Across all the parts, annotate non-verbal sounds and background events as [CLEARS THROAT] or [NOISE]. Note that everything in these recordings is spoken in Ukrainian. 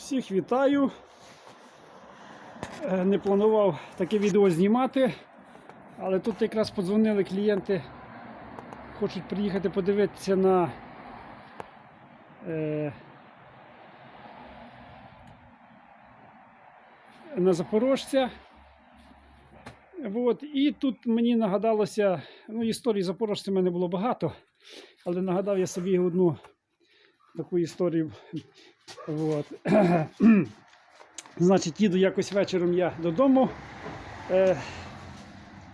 Всіх вітаю. Е, Не планував таке відео знімати, але тут якраз подзвонили клієнти, хочуть приїхати подивитися на е, на Запорожця. От. І тут мені нагадалося, ну, історій Запорожця в мене було багато, але нагадав я собі одну таку історію. От. [CLEARS THROAT] Значить, їду якось вечором я додому е,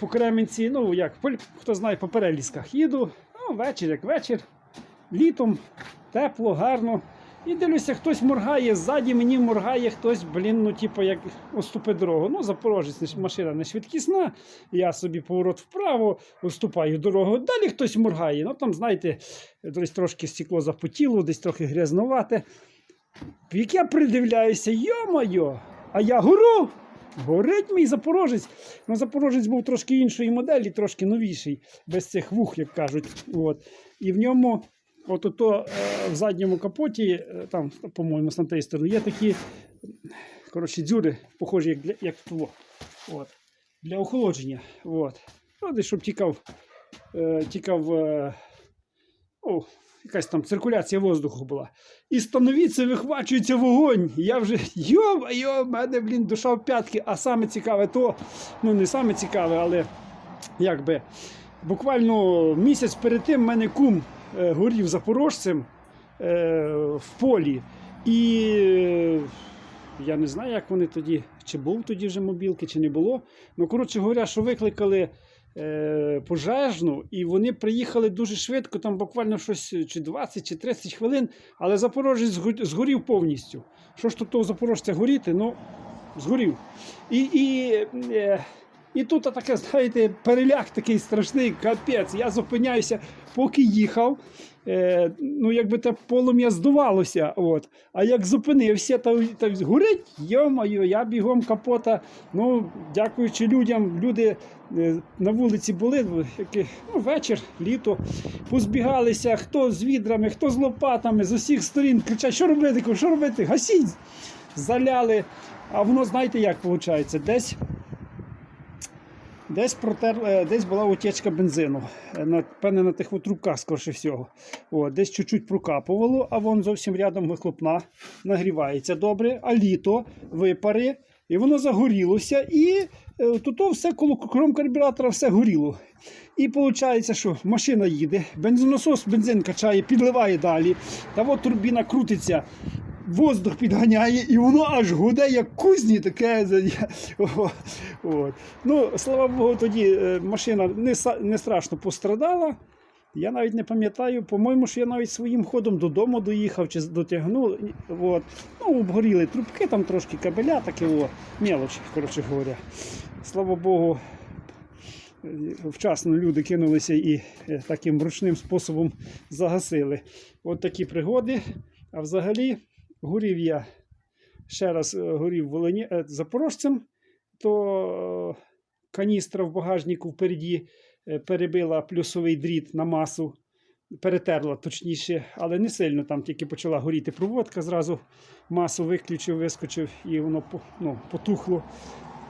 по Кременці, ну як, хто знає, по перелісках їду, ну, вечір як вечір, літом, тепло, гарно. І дивлюся, хтось моргає, ззаді мені моргає хтось, блін, ну, типу, як уступить дорогу. Ну, запорожець, машина не швидкісна, я собі поворот вправо, уступаю дорогу. Далі хтось моргає. Ну там, знаєте, десь трошки стекло запотіло, десь трохи грязнувате. Як я придивляюся, йо-моє, а я гору! Горить мій запорожець. Ну, запорожець був трошки іншої моделі, трошки новіший, без цих вух, як кажуть. От. І в ньому, от ото, е, в задньому капоті, е, там, по-моєму, з тієї сторони, є такі коротше, дзюри, похожі, як, для, як того. От. Для охолодження. От. Ну, десь, щоб тікав, е, тікав о, якась там циркуляція воздуху була. І становіться, вихвачується вогонь. Я вже йо, йо, в мене, блін, душа в п'ятки. А саме цікаве то, ну не саме цікаве, але якби буквально місяць перед тим мене кум е, горів запорожцем е, в полі. І я не знаю, як вони тоді, чи був тоді вже мобілки, чи не було. Ну, коротше говоря, що викликали пожежну, і вони приїхали дуже швидко, там буквально щось чи 20 чи 30 хвилин, але Запорожець зго- згорів повністю. Що ж тут того Запорожця горіти? Ну, згорів. І, і, е, і тут таке, знаєте, переляк такий страшний, капець. Я зупиняюся, поки їхав. Е, ну, якби те полум'я здувалося. От. А як зупинився, то, то горить, йо-моє, я бігом капота. Ну, дякуючи людям, люди е, на вулиці були, які, ну, вечір, літо, позбігалися, хто з відрами, хто з лопатами, з усіх сторін кричать, що робити, що робити? Гасіть! Заляли. А воно, знаєте, як виходить? Десь Десь протер, е, десь була утечка бензину. Е, На, певне, на тих трубках, скорше всього. О, десь чуть-чуть прокапувало, а вон зовсім рядом вихлопна нагрівається добре, а літо випари, і воно загорілося, і е, тут все коло кром карбюратора все горіло. І виходить, що машина їде, бензонасос бензин качає, підливає далі. Та от турбіна крутиться, воздух підганяє, і воно аж гуде, як кузні, таке. Ну, слава Богу, тоді е, машина не, не страшно пострадала. Я навіть не пам'ятаю, по-моєму, що я навіть своїм ходом додому доїхав чи дотягнув. От. Ну, обгоріли трубки, там трошки кабеля, таке о, мелочі, коротше говоря. Слава Богу, е, вчасно люди кинулися і е, таким ручним способом загасили. От такі пригоди. А взагалі, горів я ще раз е, горів Волині, е, запорожцем, то е, каністра в багажнику впереді перебила плюсовий дріт на масу, перетерла точніше, але не сильно там тільки почала горіти проводка, зразу масу виключив, вискочив і воно ну, потухло.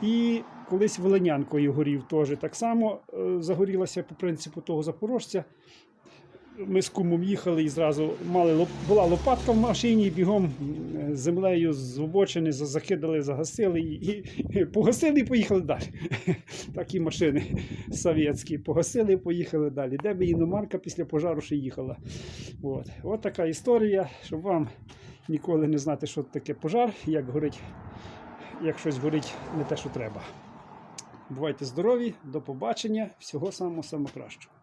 І колись волинянкою горів теж так само загорілася по принципу того запорожця. Ми з кумом їхали і зразу мали була лопатка в машині, бігом е, землею з обочини закидали, загасили і, і погасили і поїхали далі. [LAUGHS] Такі машини совєтські. Погасили і поїхали далі. Де би іномарка після пожару ще їхала. От. От така історія, щоб вам ніколи не знати, що таке пожар, як горить, як щось горить не те, що треба. Бувайте здорові, до побачення, всього самого самого кращого.